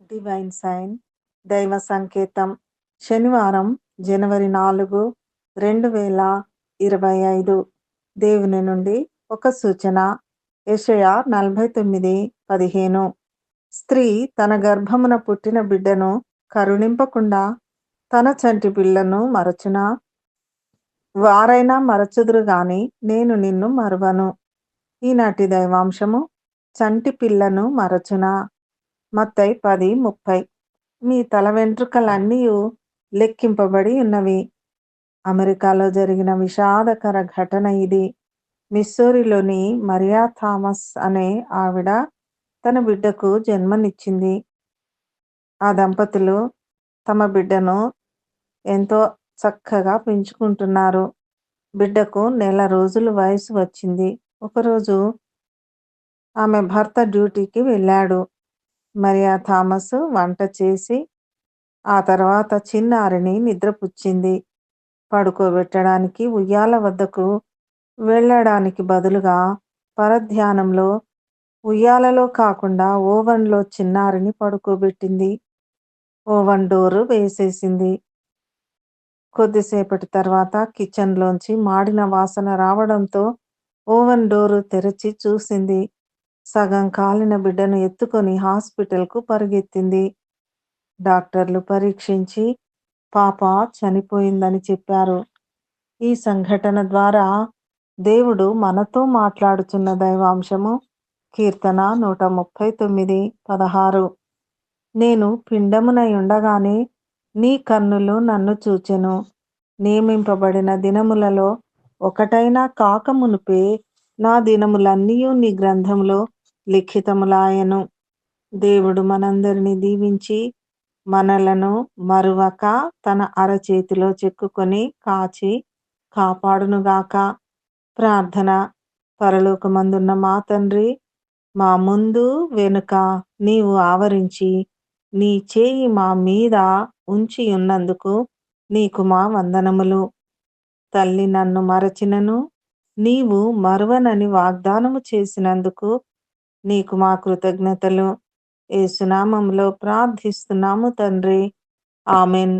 Divine sign దైవ సంకేతం శనివారం జనవరి నాలుగు రెండు వేల ఇరవై ఐదు. దేవుని నుండి ఒక సూచన యషయా నలభై తొమ్మిది పదిహేను. స్త్రీ తన గర్భమున పుట్టిన బిడ్డను కరుణింపకుండా తన చంటి పిల్లను మరచునా? వారైనా మరచుదురు గాని నేను నిన్ను మరువను. ఈనాటి దైవాంశము చంటి పిల్లను మరచునా? మత్తై పది ముప్పై. మీ తల వెంట్రుకలన్నీ లెక్కింపబడి ఉన్నవి. అమెరికాలో జరిగిన విషాదకర ఘటన ఇది. మిస్సూరిలోని మరియా థామస్ అనే ఆవిడ తన బిడ్డకు జన్మనిచ్చింది. ఆ దంపతులు తమ బిడ్డను ఎంతో చక్కగా పెంచుకుంటున్నారు. బిడ్డకు నెల రోజులు వయసు వచ్చింది. ఒకరోజు ఆమె భర్త డ్యూటీకి వెళ్ళాడు. మరియా థామస్ వంట చేసి ఆ తర్వాత చిన్నారిని నిద్రపుచ్చింది పడుకోబెట్టడానికి ఉయ్యాల వద్దకు వెళ్ళడానికి బదులుగా పరధ్యానంలో ఉయ్యాలలో కాకుండా ఓవెన్లో చిన్నారిని పడుకోబెట్టింది. ఓవన్ డోరు వేసేసింది. కొద్దిసేపటి తర్వాత కిచెన్లోంచి మాడిన వాసన రావడంతో ఓవెన్ డోరు తెరచి చూసింది. సగం కాలిన బిడ్డను ఎత్తుకొని హాస్పిటల్కు పరిగెత్తింది. డాక్టర్లు పరీక్షించి పాప చనిపోయిందని చెప్పారు. ఈ సంఘటన ద్వారా దేవుడు మనతో మాట్లాడుచున్న దైవాంశము కీర్తన నూట ముప్పై తొమ్మిది పదహారు. నేను పిండమునై ఉండగానే నీ కన్నులు నన్ను చూచెను. నియమింపబడిన దినములలో ఒకటైనా కాకమునుపే నా దినములన్నీ నీ గ్రంథంలో లిఖితములాయను. దేవుడు మనందరినీ దీవించి మనలను మరువక తన అరచేతిలో చెక్కుకొని కాచి కాపాడునుగాక. ప్రార్థన. పరలోకమందున్న మా తండ్రి మా ముందు వెనుక నీవు ఆవరించి నీ చేయి మా మీద ఉంచి ఉన్నందుకు నీకు మా వందనములు. తల్లి నన్ను మరచినను నీవు మరువనని వాగ్దానము చేసినందుకు నీకు మా కృతజ్ఞతలు. ఏసునామంలో ప్రార్థిస్తున్నాము తండ్రి. ఆమెన్.